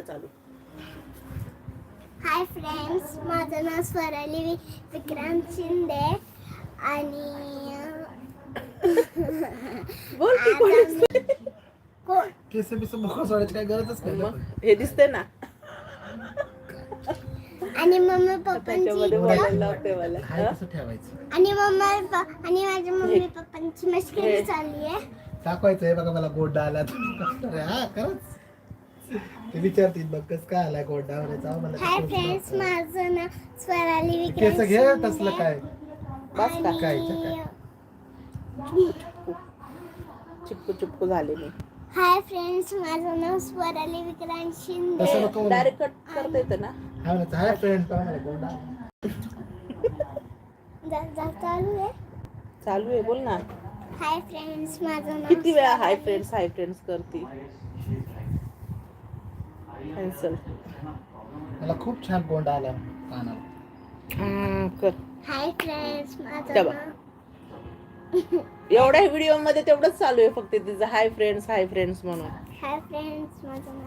चालू. Hi friends माझं नाव स्वराली विक्रांत शिंदे आणि बोल की आता कोणी? केस बिस मोकळं सोडायची काय गरजच नाही ना मग हे दिसते ना. आणि मम्मी पप्पांची त्याच्यामध्ये इथं- बोलायला लावते मला. हाय हा? कसं ठेवायचं? आणि मम्मा प- आणि माझ्या मम्मी पप्पांची मस्करी हे. चालली आहे. दाखवायचंय बघा मला गोड्डा आला अरे हा खरंच? ते विचारतील बघ कस काय आलाय गोड्डा म्हणायचा मला हाय फ्रेंड्स समजलं. माझं नाव स्वराली केस विक्रांत घे. तसलं काय? बस का काय, आणि चिपकू चिपकू झाले मी. हाय फ्रेंड्स माझं नाव स्वराली विक्रांत तसं शिंदे नको म्हणू. डायरेक्ट कट करता येतं ना? हा म्हणायचं हाय फ्रेंड काय मला गोड्डा जा- जा- चालू आहे. चालू आहे बोल ना. हाय फ्रेंड्स माझं नाव किती वेळा हाय फ्रेंड्स हाय फ्रेंड्स करते? कॅन्सल मला खूप छान गोंडा आला कानाला. कर. हाय फ्रेंड्स एवढ्या व्हिडिओमध्ये तेवढंच चालू आहे फक्त तिचं. हाय फ्रेंड्स हाय फ्रेंड्स म्हणून. हाय फ्रेंड्स माझं